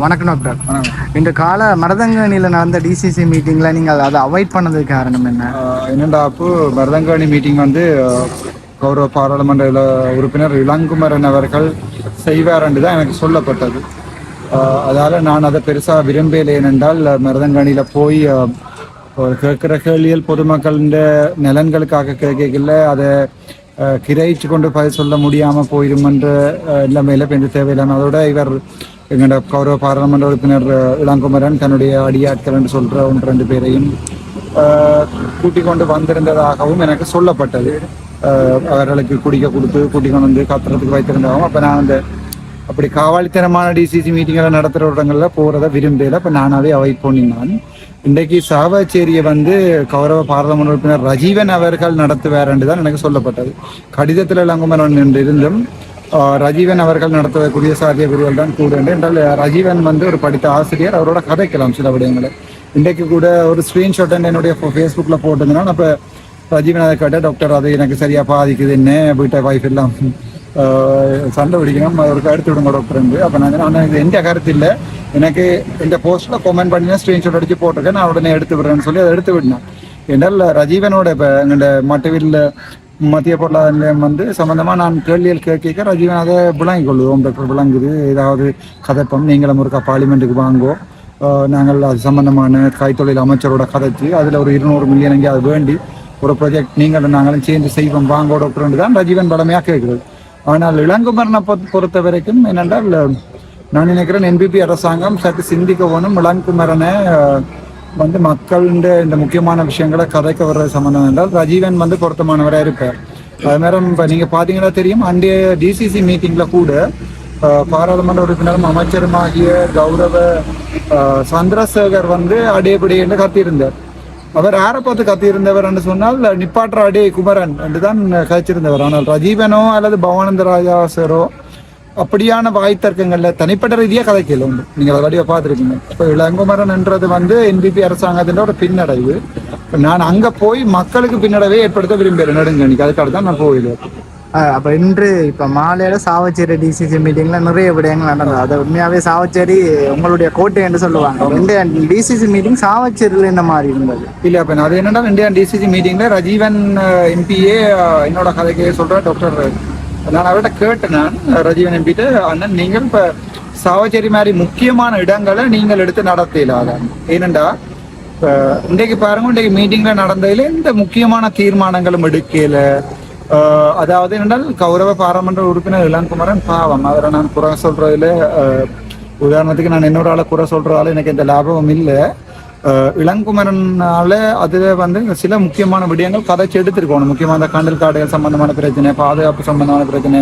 வணக்கம் டாக்டர். இந்த கால மரதங்கணியில் நடந்த டிசிசி மீட்டிங்கில் நீங்கள் அதை அவாய்ட் பண்ணதுக்கு காரணம் என்ன? என்னடா அப்போ மருதங்காணி மீட்டிங் வந்து கௌரவ பாராளுமன்ற உறுப்பினர் இளங்குமரன் அவர்கள் செய்வார் என்று தான் எனக்கு சொல்லப்பட்டது. அதால நான் அதை பெருசா விரும்பல ஏனென்றால் மருதங்காணியில போய் கேட்கிற கேள்விகள் பொதுமக்களின் நலன்களுக்காக கேட்கல அதை ஆஹ், கிரயிச்சு கொண்டு பதில் சொல்ல முடியாம போயிடும் என்ற ஆஹ், நிலைமையில பெரிய தேவையில்லாம அதோட இவர் எங்களோட கௌரவ பாராளுமன்ற உறுப்பினர் இளங்குமரன் தன்னுடைய அடியாட்கள் என்று சொல்ற ஒன்று ரெண்டு பேரையும் கூட்டிக் கொண்டு வந்திருந்ததாகவும் எனக்கு சொல்லப்பட்டது. அவர்களுக்கு குடிக்க கொடுத்து கூட்டிக் கொண்டு வந்து கத்துறதுக்கு வைத்திருந்தாகவும் அப்ப நான் அந்த அப்படி காவாலித்தனமான டிசிசி மீட்டிங்களை நடத்துகிற இடங்கள்ல போறதை விரும்பல அப்ப நானாவே அவாய்ட் பண்ணினான் இன்றைக்கு சாவச்சேரியை வந்து கௌரவ பாராளுமன்ற உறுப்பினர் ரஜீவன் அவர்கள் நடத்துவார் என்று தான் எனக்கு சொல்லப்பட்டது. கடிதத்தில் இளங்குமரன் என்று இருந்தும் ரஜீவன் அவர்கள் நடத்தக்கூடிய சாத்திய குருவல் தான் கூட என்றால் ரஜீவன் வந்து ஒரு படித்த ஆசிரியர். அவரோட கதைக்கலாம் சில விடயங்களை. இன்றைக்கு கூட ஒரு ஸ்க்ரீன்ஷாட் என்னுடைய ஃபேஸ்புக்கில் போட்டிருந்தனால அப்போ ரஜீவன் அதை கேட்ட டாக்டர் அது எனக்கு சரியாக பாதிக்குது என்ன? வீட்டை வைஃப் எல்லாம் சண்டை பிடிக்கணும். அவருக்கு எடுத்து விடுங்க டாக்டர் என்று. அப்போ நாங்கள் நான் இது எந்த கருத்து இல்லை. எனக்கு இந்த போஸ்ட்டில் கமெண்ட் பண்ணி ஸ்க்ரீன்ஷாட் அடிச்சு போட்டிருக்கேன். நான் உடனே எடுத்து விடுறேன்னு சொல்லி அதை எடுத்து விடணும் என்றால் ரஜீவனோட இப்போ எங்களோட மட்டவில் மத்திய பொருளாதார நிலையம் வந்து சம்பந்தமாக நான் கேள்விகள் கேட்க ரஜீவன் அதை விளங்கிக் கொள்ளுவோம். டாக்டர் விளங்குது. ஏதாவது கதைப்பம் நீங்களும் ஒருக்கா பார்லிமெண்ட்டுக்கு வாங்கோ. நாங்கள் அது சம்பந்தமான கைத்தொழில் அமைச்சரோட கதைச்சு அதில் ஒரு இருநூறு மில்லியன் எங்கேயாவது வேண்டி ஒரு ப்ரொஜெக்ட் நீங்களும் நாங்களும் சேர்ந்து செய்வோம். வாங்கோ டாக்டர் தான் ரஜீவன் பலமையாக கேட்குறது ஆனால் இளங்குமரனை பொறுத்த பொறுத்த வரைக்கும் என்னென்றால் நான் நினைக்கிறேன் என்பிபி அரசாங்கம் சற்று சிந்திக்க வேணும். இளங்குமரனை வந்து மக்களுடைய இந்த முக்கியமான விஷயங்களை கதைக்க வர்ற சம்மந்தம் என்றால் ரஜீவன் வந்து பொருத்தமானவராக இருப்பார் அது மாதிரி இப்போ நீங்கள் பார்த்தீங்கன்னா தெரியும் அன்றைய டிசிசி மீட்டிங்கில் கூட பாராளுமன்ற உறுப்பினரும் அமைச்சருமாகிய கௌரவ சந்திரசேகர் வந்து அடையப்படி என்று கத்தியிருந்தார். அவர் யாரை பார்த்து கத்தியிருந்தவர் என்று சொன்னால் நிப்பாற்ற அடே குமரன் என்று தான் கழிச்சிருந்தவர். ஆனால் ரஜீவனோ அல்லது பவானந்த ராஜா சரோ அப்படியான வாய் தர்க்கங்கள்ல தனிப்பட்ட ரீதியா கதைக்கல உண்டு நீங்க அதை வடிவா பார்த்துருக்கீங்க. இப்போ இளங்குமரன் என்றது வந்து என்பிபி அரசாங்கத்தின் ஒரு பின்னடைவு. நான் அங்க போய் மக்களுக்கு பின்னடைவை ஏற்படுத்த விரும்புகிறேன். நெடுங்கணிக்கு அதுக்காக தான் நான் போயிடுவேன் அப்ப இன்று இப்ப மாலையில சாவச்சேரி டிசிசி மீட்டிங்ல நிறைய விடயங்கள் நடந்தது. அது உண்மையாவே சாவச்சேரி உங்களுடைய கோட்டை என்று சொல்லுவாங்க. இந்த டிசிசி மீட்டிங் சாவச்சேரியில் என்ன மாதிரி இருந்தது? இல்ல அப்ப அது என்னன்னா இந்தியா டிசிசி மீட்டிங்ல ரஜீவன் எம்பியே என்னோட கதைக்கு சொல்ற டாக்டர் நான் அவர்கிட்ட கேட்டேன் நான் ரஜீவன் எம்பிட்டு அண்ணன் நீங்கள் இப்போ சாவச்சேரி மாதிரி முக்கியமான இடங்களை நீங்கள் எடுத்து நடத்தலாத ஏனெண்டா இப்போ இன்றைக்கு பாருங்க இன்றைக்கு மீட்டிங்கில் நடந்ததில் எந்த முக்கியமான தீர்மானங்களும் எடுக்கல. அதாவது என்னென்றால் கௌரவ பாராளுமன்ற உறுப்பினர் இளங்குமரன் பாவம். அவரை நான் குறை சொல்றதுல உதாரணத்துக்கு நான் இன்னொரு ஆளை குறை சொல்றதால எனக்கு எந்த லாபமும் இல்லை. இளங்குமரனால அதுல வந்து சில முக்கியமான விடயங்கள் கதைச்சு எடுத்திருக்கணும். முக்கியமாக அந்த கண்டல் காடுகள் சம்பந்தமான பிரச்சனை பாதுகாப்பு சம்பந்தமான பிரச்சனை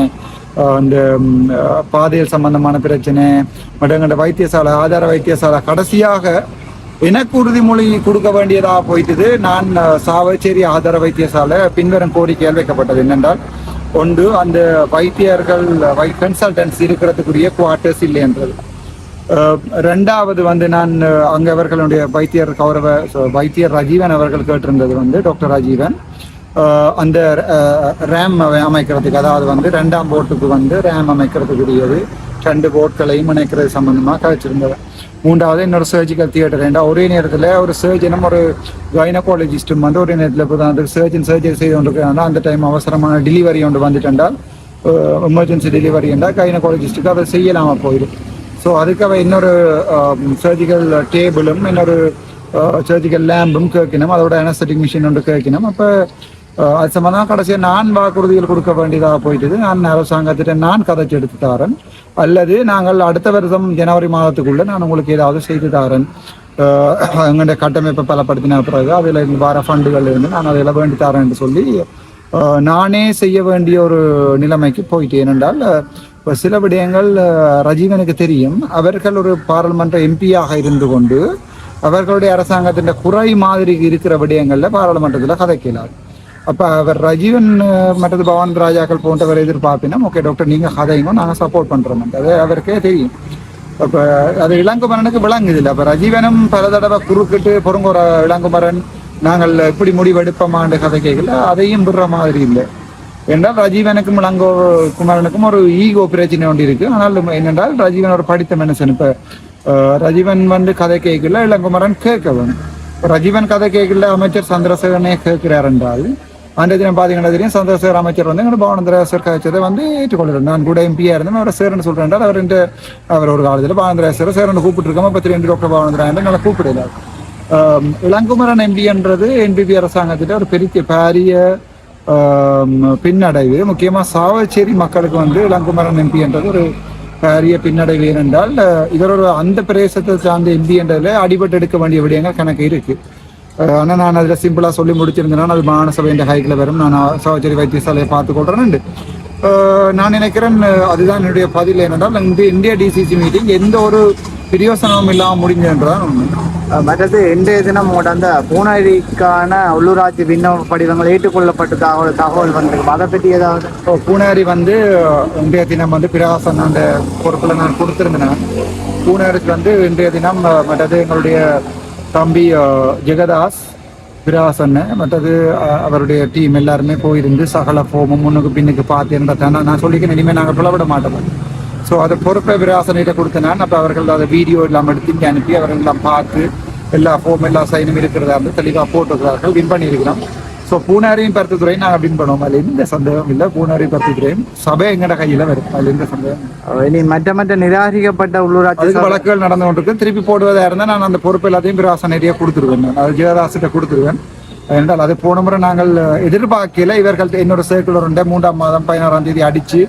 அஹ் இந்த பாதையல் சம்பந்தமான பிரச்சனை மற்றங்கண்ட வைத்தியசாலை ஆதார வைத்தியசாலை கடைசியாக எனக்கு உறுதிமொழி கொடுக்க வேண்டியதா போயிட்டது. நான் சாவச்சேரி ஆதார வைத்தியசாலை பின்வரும் கோரிக்கையால் வைக்கப்பட்டது என்னென்றால் ஒன்று அந்த வைத்தியர்கள் கன்சல்டன்ஸ் இருக்கிறதுக்குரிய குவார்ட்டர்ஸ் இல்லை என்றது ரெண்டாவது வந்து நான் அங்கே அங்க அவர்களுடைய வைத்தியர் கௌரவ வைத்தியர் ரஜீவன் அவர்கள் கேட்டிருந்தது வந்து டாக்டர் ராஜீவன். அந்த ரேம் அமைக்கிறதுக்கு அதாவது வந்து ரெண்டாம் போட்டுக்கு வந்து ரேம் அமைக்கிறதுக்குரியது. ரெண்டு போட்களையும் இணைக்கிறது சம்பந்தமாக கழிச்சிருந்தது மூன்றாவது இன்னொரு சர்ஜிக்கல் தியேட்டர் ரெண்டா. ஒரே நேரத்தில் ஒரு சர்ஜனும் ஒரு கைனகாலஜிஸ்டும் வந்து ஒரே நேரத்தில் இப்போ அந்த சர்ஜன் சர்ஜரி செய்து கொண்டிருக்கிறாங்க. அந்த டைம் அவசரமான டெலிவரி ஒன்று வந்துட்டென்றால் எமர்ஜென்சி டெலிவரி என்றால் கைனகாலஜிஸ்ட்டுக்கு அதை செய்யலாமல் போயிடும் ஸோ அதுக்காக இன்னொரு um, சர்ஜிக்கல் டேபிளும் இன்னொரு uh, சர்ஜிக்கல் லேம்பும் கேட்கணும். அதோட அனஸ்தட்டிக் மிஷின் ஒன்று கேட்கணும். அப்போ uh, அது சம்பந்தமாக கடைசியாக நான் வாக்குறுதிகள் கொடுக்க வேண்டியதாக போயிட்டது. நான் அரசாங்கத்திட்ட நான் கதைச்சு எடுத்து தாரேன். அல்லது நாங்கள் அடுத்த வருஷம் ஜனவரி மாதத்துக்குள்ளே நான் உங்களுக்கு ஏதாவது செய்து தாரேன். Uh, எங்களுடைய கட்டமைப்பை பலப்படுத்தின பிறகு அதில் வர ஃபண்டுகள் இருந்து நான் அதில் வேண்டி தரேன் என்று சொல்லி நானே செய்ய வேண்டிய ஒரு நிலைமைக்கு போயிட்டேன் ஏனென்றால் இப்போ சில விடயங்கள் ரஜீவனுக்கு தெரியும். அவர்கள் ஒரு பாராளுமன்ற எம்பியாக இருந்து கொண்டு அவர்களுடைய அரசாங்கத்தின் குறை மாதிரி இருக்கிற விடயங்கள்ல பாராளுமன்றத்தில் கதைக்கிறார். அப்போ அவர் ரஜீவன் மற்றது பவான் ராஜாக்கள் போன்றவர் எதிர்பார்ப்பினா ஓகே டாக்டர் நீங்க கதைங்க நாங்கள் சப்போர்ட் பண்ணுறோம் அது அவருக்கே தெரியும். அப்போ அது இளங்குமரனுக்கு விளங்குது இல்லை. அப்போ ரஜீவனும் பல தடவை குறுக்கிட்டு பொறுங்குற இளங்குமரன் நாங்கள் இப்படி முடிவெடுப்போமான்ற கதை கேட்கல. அதையும் விடுற மாதிரி இல்லை. என்றால் ரஜீவனுக்கும் இளங்கோ குமாரனுக்கும் ஒரு ஈகோ பிரச்சனை ஒன்று இருக்கு. ஆனால் என்னென்றால் ரஜீவன் ஒரு படித்த மனுஷன். இப்ப ரஜீவன் வந்து கதை கேட்கல இளங்குமரன் கேட்க வேணும் ரஜீவன் கதை கேட்கல அமைச்சர் சந்திரசேகரனே கேட்கிறார் என்றால் அந்த தினம் பாத்தீங்கன்னா தெரியும் சந்திரசேகர் அமைச்சர் வந்து எங்க பாவனந்திரேசர் கதைச்சதை வந்து ஏற்றுக்கொள்கிறார். நான் கூட எம்பியா இருந்தேன் அவர் சேரன் சொல்றேன் அவர் இந்த அவர் ஒரு காலத்தில் பாவனந்திரேசர் சேரன் கூப்பிட்டு இருக்கோம் பத்தி ரெண்டு டாக்டர் பாவனந்திரா நல்லா கூப்பிடல இளங்குமரன் இளங்குமரன் எம்பின்றது என்பிபி அரசாங்கத்திட்ட ஒரு பெரிய பாரிய பின்னடைவு. முக்கியமாக சாவச்சேரி மக்களுக்கு வந்து இளங்குமரன் எம்பின்றது ஒரு பெரிய பின்னடைவு ஏனென்றால் இவரோட அந்த பிரதேசத்தை சார்ந்த எம்பி என்றதில் அடிபட்டு எடுக்க வேண்டிய விடயங்கள் கணக்கு இருக்குது ஆனால் நான் அதில் சிம்பிளாக சொல்லி முடிச்சிருந்தேன்னா அது மாகாண சபை என்ற ஹைக்கில் வரும். நான் சாவச்சேரி வைத்தியசாலையை பார்த்து நான் நினைக்கிறேன் அதுதான் என்னுடைய பதில். என்னென்றால் இந்த இந்திய டிசிசி மீட்டிங் எந்த ஒரு பிரயோசனமும் இல்லாமல் முடிஞ்சதுன்றதான் உண்மை. மற்றது இன்றைய தினம் அந்த பூனாரிக்கான உள்ளூராட்சி விண்ணப்ப படிவங்கள் ஏற்றுக்கொள்ளப்பட்ட தகவல் தகவல் வந்திருக்கு அதை பற்றி ஏதாவது? இப்போ பூனாரி வந்து இன்றைய தினம் வந்து பிரகாசன் அந்த பொறுப்பில் நான் கொடுத்திருந்தேன். பூனாருக்கு வந்து இன்றைய தினம் மற்றது எங்களுடைய தம்பி ஜெகதாஸ் பிரகாசன் மற்றது அவருடைய டீம் எல்லாருமே போயிருந்து சகல ஃபோமும் முன்னுக்கு பின்னுக்கு பார்த்து இருந்தா நான் சொல்லிக்கிறேன் இனிமேல் நாங்கள் பிளவிட மாட்டோம். ஸோ அதை பொறுப்பை விராசனிட்ட கொடுத்தேன் அப்போ அவர்கள் அதை வீடியோ எல்லாம் எடுத்து இங்கே அனுப்பி அவர்கள் எல்லாம் பார்த்து எல்லா ஃபோம் எல்லா சைனும் இருக்கிறதா இருந்து தெளிவாக போட்டுக்கிறார்கள் வின் பண்ணியிருக்கிறோம். ஸோ பூனாரியும் பருத்துத்துறையும் நாங்கள் வின் பண்ணுவோம்? அதில் எந்த சந்தேகம் இல்லை. பூனாரி பருத்துத்துறையும் சபை எங்கட கையில் வரும். அதில் எந்த சந்தேகம் இனி மற்ற மற்ற நிராகரிக்கப்பட்ட உள்ளூராட்சி வழக்குகள் நடந்து கொண்டிருக்கு திருப்பி போடுவதா இருந்தால் நான் அந்த பொறுப்பு எல்லாத்தையும் விராசனரியாக கொடுத்துருவேன். நான் அது ஜெயதாசிட்ட கொடுத்துருவேன். என்றால் அது போன முறை நாங்கள் எதிர்பார்க்கல. இவர்கள் இன்னொரு சர்க்குலர் உண்டு மூன்றாம் மாதம் பதினாறாம் தேதி அடிச்சு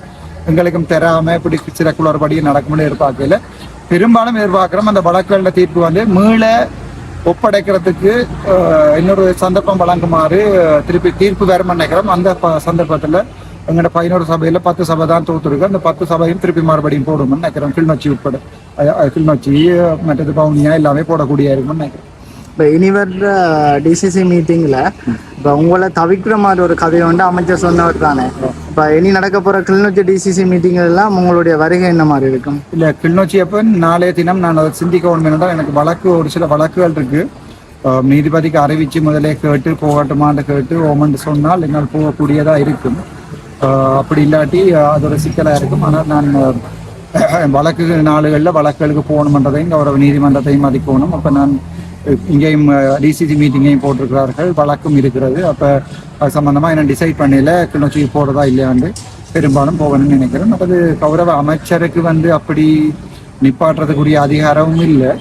எங்களுக்கும் தராம இப்படி சில குளறுபடி நடக்கும்னு எதிர்பார்க்கல. பெரும்பாலும் எதிர்பார்க்கிறோம். அந்த வழக்குகள தீர்ப்பு வந்து மீள ஒப்படைக்கிறதுக்கு இன்னொரு சந்தர்ப்பம் வழங்குமாறு திருப்பி தீர்ப்பு வேற நினைக்கிறோம் அந்த ப- எங்களோட பதினோரு சபையில் பத்து சபை தான் தோத்துருக்கு. அந்த பத்து சபையும் திருப்பி மறுபடியும் போடுவோம்னு நினைக்கிறோம் கிளிநொச்சி உட்பட. கிளிநொச்சி மற்றது பவுனியா எல்லாமே போடக்கூடிய இருக்கும்னு நினைக்கிறேன். இப்போ இனி வர்ற டிசிசி மீட்டிங்கில் இப்போ உங்களை தவிக்கிற மாதிரி ஒரு கதையை வந்து அமைச்சர் சொன்னவர் தானே? இப்போ இனி நடக்க போகிற கிளிநொச்சி டிசிசி மீட்டிங் எல்லாம் உங்களுடைய வருகை என்ன மாதிரி இருக்கும்? இல்ல கிளிநொச்சி அப்போ நாளைய தினம் நான் அதை சிந்திக்க வேணும் எனக்கு வழக்கு ஒரு சில வழக்குகள் இருக்கு. நீதிபதிக்கு அறிவிச்சு முதலே கேட்டு போகட்டுமான்னு கேட்டு ஓமன்ட்டு சொன்னால் என்னால் போகக்கூடியதா இருக்கும். அப்படி இல்லாட்டி அஹ் அது ஒரு சிக்கலா இருக்கும். ஆனால் நான் வழக்கு நாளுகளில் வழக்குகளுக்கு போகணுன்றதையும் கௌரவ நீதிமன்றத்தையும் மதிக்கணும். அப்போ நான் இங்கேயும் டிசிசி மீட்டிங்கையும் போட்டிருக்கிறார்கள். வழக்கும் இருக்கிறது. அப்போ அது சம்மந்தமாக என்ன டிசைட் பண்ணல கிளிநொச்சிக்கு போறதா இல்லையாண்டு பெரும்பாலும் போகணும்னு நினைக்கிறேன். அது கௌரவ அமைச்சருக்கு வந்து அப்படி நிப்பாட்டுறதுக்குரிய அதிகாரமும் இல்லை.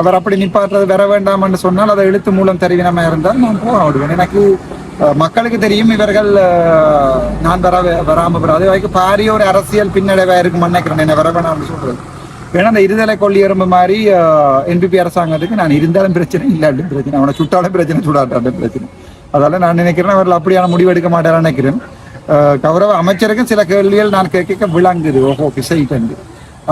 அவர் அப்படி நிப்பாட்டுறது வர வேண்டாம்னு சொன்னால் அதை எழுத்து மூலம் தெரிவினமாக இருந்தால் நான் போக விடுவேன் எனக்கு மக்களுக்கு தெரியும் இவர்கள் நான் வர வராம வராது வரைக்கும் பாரிய ஒரு அரசியல் பின்னடைவாக இருக்கும் நினைக்கிறேன். என்ன வர வேணாம்னு சொல்கிறது ஏன்னா அந்த இருதலை கொள்ளி எறும்பு மாதிரி என்பிபி அரசாங்கத்துக்கு நான் இருந்தாலும் பிரச்சனை இல்லாட்டும் பிரச்சனை. அவனை சுட்டாலும் பிரச்சனை சுடாட்டாலும் பிரச்சனை. அதால நான் நினைக்கிறேன் அவர்கள் அப்படியான முடிவு எடுக்க மாட்டாரா நினைக்கிறேன். கௌரவ அமைச்சருக்கும் சில கேள்விகள் நான் கேட்க விளங்குது. ஓஹோ பிசைட்டு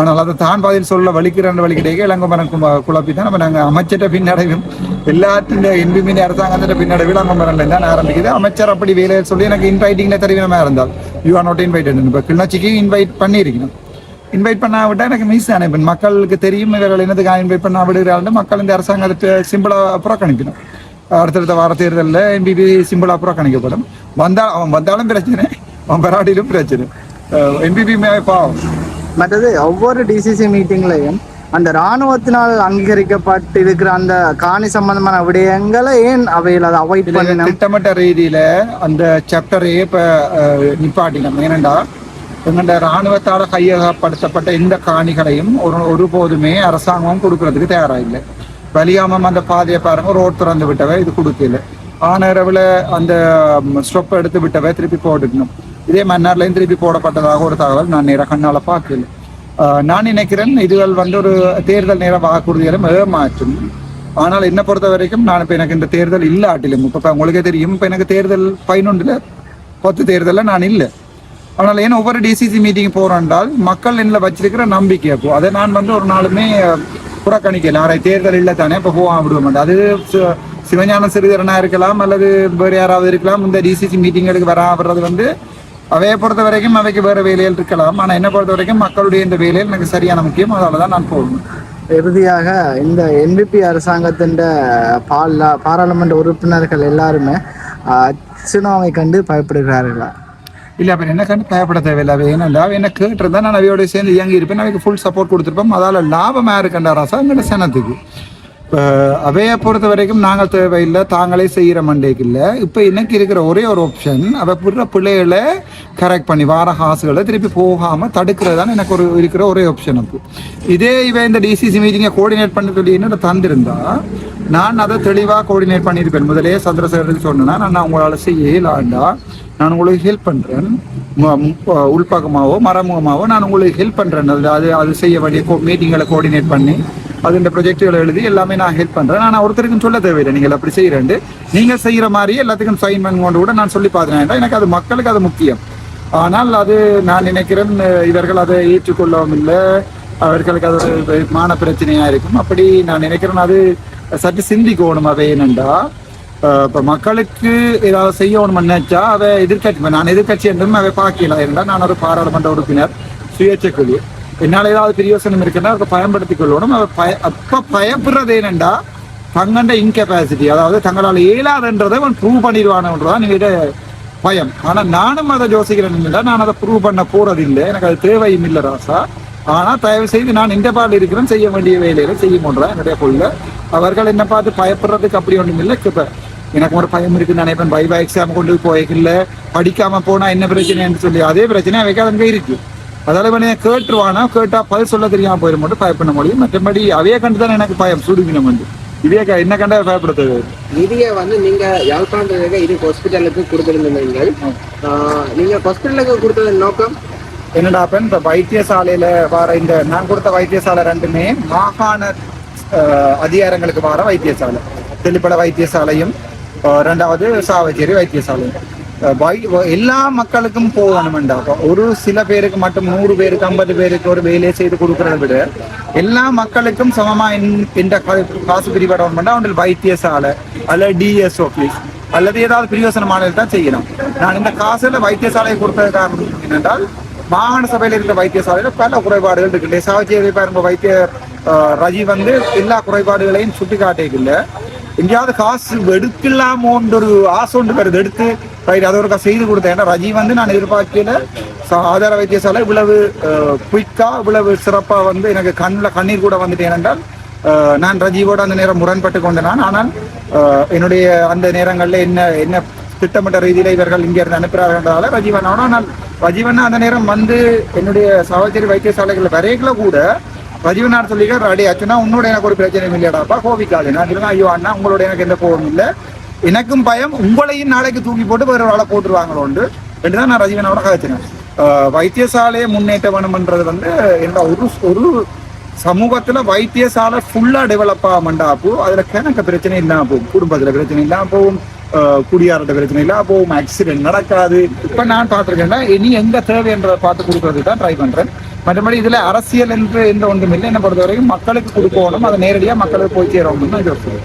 ஆனால் அதை தான் பதில் சொல்ல வலிக்கிறேன் வலிக்கிட்டே இளங்கமரம் குழப்பி தான் நம்ம நாங்கள் அமைச்சர்கிட்ட பின்னடைவும் எல்லாத்தின் என்பிமின் அரசாங்கத்திட்ட பின்னடைவு இளங்கமரம்ல தான் ஆரம்பிக்குது. அமைச்சர் அப்படி வேலையை சொல்லி எனக்கு இன்வைட்டிங்ல தெரிவினமா இருந்தால். யூ ஆர் நாட் இன்வைட்டட் இப்போ கிளிநொச்சிக்கு இன்வைட் பண்ணியிருக்கணும். இன்வைட் பண்ணா விட்டா எனக்கு மிஸ் இப்போ மக்களுக்கு தெரியும் இவர்கள் என்னதுக்காக இன்வைட் பண்ணா விடுகிறார்கள் மக்கள் இந்த அரசாங்கத்தை சிம்பிளா புறக்கணிக்கணும் அடுத்தடுத்த வார தேர்தலில் என்பிபி சிம்பிளா புறக்கணிக்கப்படும் வந்தா அவன் வந்தாலும் பிரச்சனை அவன் வராட்டிலும் பிரச்சனை என்பிபி பாவம் மற்றது ஒவ்வொரு டிசிசி மீட்டிங்லையும் அந்த இராணுவத்தினால் அங்கீகரிக்கப்பட்டு இருக்கிற அந்த காணி சம்பந்தமான விடயங்களை ஏன் அவையில் அதை அவாய்ட் பண்ணணும் திட்டமிட்ட ரீதியில அந்த சாப்டரையே இப்ப நிப்பாட்டினோம் ஏனென்றா எங்கள்ட இராணுவத்தால் கையகப்படுத்தப்பட்ட இந்த காணிகளையும் ஒரு ஒருபோதுமே அரசாங்கம் கொடுக்கறதுக்கு தயாராக இல்லை வலியாமம் அந்த பாதையை பாருங்க ரோட் திறந்து விட்டவை இது கொடுக்கல. ஆனரவில் அந்த ஸ்டொப் எடுத்து விட்டவை திருப்பி போட்டுக்கணும். இதே மன்னார்லையும் திருப்பி போடப்பட்டதாக ஒரு தகவல் நான் நேர கண்ணால் பார்க்கல. நான் நினைக்கிறேன் இதுகள் வந்து ஒரு தேர்தல் நேர வாக்குறுதிகளும் ஏமாற்றும். ஆனால் என்னை பொறுத்த வரைக்கும் நான் இப்போ எனக்கு இந்த தேர்தல் இல்லாட்டிலும் இப்போ உங்களுக்கே தெரியும் இப்போ எனக்கு தேர்தல் பதினொன்றில் பத்து தேர்தலில் நான் இல்லை. ஆனால் ஏன்னா ஒவ்வொரு டிசிசி மீட்டிங் போகிறோன்றால் மக்கள் என்ன வச்சிருக்கிற நம்பிக்கை அப்போ. அதை நான் வந்து ஒரு நாளுமே புறக்கணிக்கல நாளை தேர்தல் இல்லை தானே இப்போ போக விட மாட்டேன் அது சி- சிவஞான சிறுதரனா இருக்கலாம் அல்லது வேறு யாராவது இருக்கலாம் இந்த டிசிசி மீட்டிங்களுக்கு வரா வர்றது வந்து அவையை பொறுத்த வரைக்கும் அவைக்கு வேறு வேலைகள் இருக்கலாம். ஆனால் என்னை பொறுத்த வரைக்கும் மக்களுடைய இந்த வேலையில் எனக்கு சரியான முக்கியம். அதால தான் நான் போகணும். இறுதியாக இந்த என்பிபி அரசாங்கத்தின் பாலா பாராளுமன்ற உறுப்பினர்கள் எல்லாருமே அச்சுனாவை கண்டு பயப்படுகிறார்களா? இல்லை அப்ப என்ன கண்டு பயப்பட தேவையில்லை. அவை ஏன்னா லாபம்? என்ன கேட்டிருந்தா நான் அவையோட சேர்ந்து இயங்கி இருப்பேன். அவைக்கு ஃபுல் சப்போர்ட் கொடுத்துருப்போம். அதால் லாபமாக இருக்கின்ற ராசா? எங்கட சனத்துக்கு. இப்போ அவையை பொறுத்த வரைக்கும் நாங்கள் தேவையில்லை. தாங்களே செய்கிற மண்டேக்கு இல்லை. இப்போ எனக்கு இருக்கிற ஒரே ஒரு ஆப்ஷன் அவள் புற பிள்ளைகளை கரெக்ட் பண்ணி வார காசுகளை திருப்பி போகாமல் தடுக்கிறது தான் எனக்கு ஒரு இருக்கிற ஒரே ஆப்ஷன் அப்போ. இதே இவன் இந்த டிசிசி மீட்டிங்கை கோஆர்டினேட் பண்ண சொல்லி என்னோட தந்திருந்தா நான் அதை தெளிவாக கோஆர்டினேட் பண்ணியிருப்பேன். முதலே சந்திரசேகருக்கு சொன்னேன்னா நான் உங்களால் செய்யலாண்டா நான் உங்களுக்கு ஹெல்ப் பண்ணுறேன் உள்பக்கமாவோ மறைமுகமாவோ நான் உங்களுக்கு ஹெல்ப் பண்ணுறேன் அது அது அது செய்ய வேண்டிய மீட்டிங்களை கோஆர்டினேட் பண்ணி அது இந்த ப்ரொஜெக்டுகளை எழுதி எல்லாமே நான் ஹெல்ப் பண்ணுறேன் நான் ஒருத்தருக்கும் சொல்ல தேவையில்லை. நீங்கள் அப்படி செய்கிறேன் நீங்கள் செய்கிற மாதிரி எல்லாத்துக்கும் சைன் பண்ணி கொண்டு கூட நான் சொல்லி பார்த்துனேன் எனக்கு அது மக்களுக்கு அது முக்கியம். ஆனால் அது நான் நினைக்கிறேன் இவர்கள் அதை ஏற்றுக்கொள்ளவும் இல்லை அவர்களுக்கு அது ஒரு மான பிரச்சனையாக இருக்கும். அப்படி நான் நினைக்கிறேன் அது சற்று சிந்திக்கணும் அவை என்னென்றா இப்போ மக்களுக்கு ஏதாவது செய்யணும்னு நினைச்சா அதை எதிர்கட்சி நான் எதிர்கட்சி என்றும் அதை பார்க்கல. என்றால் நான் ஒரு பாராளுமன்ற உறுப்பினர் சுயேட்சை குழு என்னால் ஏதாவது பிரியோசனம் இருக்குன்னா அதை பயன்படுத்திக் கொள்ளணும். அதை பய அப்போ பயப்படுறது என்னண்டா? தங்கண்ட இன்கெப்பாசிட்டி அதாவது தங்களால் இயலாதுன்றதை அவன் ப்ரூவ் பண்ணிடுவானுன்றதான் நீங்க பயம். ஆனால் நானும் அதை யோசிக்கிறேன் இல்லை நான் அதை ப்ரூவ் பண்ண போறதில்லை. எனக்கு அது தேவையும் இல்லை ராசா. ஆனா தயவு செய்து நான் இந்த பாடல் இருக்கிறேன் செய்ய வேண்டிய வேலையில செய்ய போன்றா என்னுடைய கொள்ள அவர்கள் என்ன பார்த்து பயப்படுறதுக்கு அப்படி ஒன்றும் இல்லை. இப்ப எனக்கு ஒரு பயம் இருக்குன்னு நினைப்பேன். பைபா எக்ஸாம் கொண்டு போய்க்கல. படிக்காம போனா என்ன பிரச்சனைன்னு சொல்லி அதே பிரச்சனை அவைக்கு அங்கே இருக்கு. அதால இவனை கேட்டுருவானா? கேட்டா பதில் சொல்ல தெரியாம போயிடும் மட்டும் பயப்பட முடியும். மற்றபடி அவைய கண்டு தான் எனக்கு பயம். சுடுகினம் வந்து. இதே என்ன கண்டா பயப்படுறது நிதியை வந்து நீங்க யாழ்ப்பாணத்துல இது ஹாஸ்பிட்டலுக்கு கொடுத்திருந்தீங்க நீங்க ஹாஸ்பிட்டலுக்கு கொடுத்ததன் நோக்கம்? என்னடா பெண் இந்த வைத்தியசாலையில வர இந்த நான் கொடுத்த வைத்தியசாலை ரெண்டுமே மாகாண அதிகாரங்களுக்கு வர வைத்தியசாலை. தெளிப்பட வைத்தியசாலையும் ரெண்டாவது சாவச்சேரி வைத்தியசாலையும். எல்லா மக்களுக்கும் போகணும்டா ஒரு சில பேருக்கு மட்டும் நூறு பேருக்கு ஐம்பது பேருக்கு ஒரு வேலையை செய்து கொடுக்கறத விட எல்லா மக்களுக்கும் சமமா இந்த- காசு பிரிவடம் பண்ணா அவங்களுக்கு வைத்தியசாலை அல்ல டிஎஸ் ஆஃபீஸ் அல்லது ஏதாவது பிரியோசனமான தான் செய்யணும். நான் இந்த காசுல வைத்தியசாலையை கொடுத்தது காரணம் என்னென்றால் மாகாண சபையில் இருக்கிற வைத்தியசாலையில் பல குறைபாடுகள் இருக்கு. சாவச்சேரி பாருங்க வைத்திய ரஜி வந்து எல்லா குறைபாடுகளையும் சுட்டி காட்டிக்கல எங்கேயாவது காசு எடுக்கலாமோன்ற ஒரு ஆசை ஒன்று வருது. எடுத்து ரைட் அதை ஒரு செய்து கொடுத்தேன். ஏன்னா ரஜி வந்து நான் எதிர்பார்க்கல. ச- ஆதார வைத்தியசாலை இவ்வளவு குயிக்காக இவ்வளவு சிறப்பாக வந்து எனக்கு கண்ணில் கண்ணீர் கூட வந்துட்டேன் என்றால் நான் ரஜீவோட அந்த நேரம் முரண்பட்டு கொண்டேன். நான் ஆனால் என்னுடைய அந்த நேரங்களில் என்ன என்ன திட்டமிட்ட ரீதியில இவர்கள் இங்கே இருந்து அனுப்புறாங்கன்றதால ரஜீவனோட நான் ரஜீவன் அந்த நேரம் வந்து என்னுடைய சகோதரி வைத்தியசாலைகள் வரைகளை கூட ரஜீவனார் சொல்லிக்க அடி ஆச்சுன்னா உன்னோட எனக்கு ஒரு பிரச்சனையும் இல்லையாடாப்பா? கோவிக்காது நான் சொல்லுவேன் ஐயோ அண்ணா உங்களோட எனக்கு எந்த கோவம் இல்லை. எனக்கும் பயம் உங்களையும் நாளைக்கு தூக்கி போட்டு வேற ஒரு ஆளை போட்டுருவாங்களோண்டு. என்று தான் நான் ரஜீவனோட காய்ச்சினேன் வைத்தியசாலையை முன்னேற்ற வேணும்ன்றது வந்து என்ன ஒரு ஒரு சமூகத்துல வைத்தியசாலை ஃபுல்லா டெவலப் ஆகமாண்டாப்போ அதுல கிணக்க பிரச்சனை இல்லாம போகும். குடும்பத்துல பிரச்சனை இல்லாம போகும். குடியாரட்ட பிரச்சனை இல்லாம ஆக்சிடென்ட் நடக்காது. இப்போ நான் பார்த்துருக்கேன்னா இனி எங்க தேவைன்றதை பார்த்து கொடுக்கறதுக்கு தான் ட்ரை பண்றேன். மற்றபடி இதுல அரசியல் என்று எந்த ஒன்றும் இல்லை. என்ன பொறுத்தவரைக்கும் மக்களுக்கு கொடுக்கணும். அதை நேரடியாக மக்களுக்கு போய் சேரணும்னு நான் யோசிக்கிறேன்.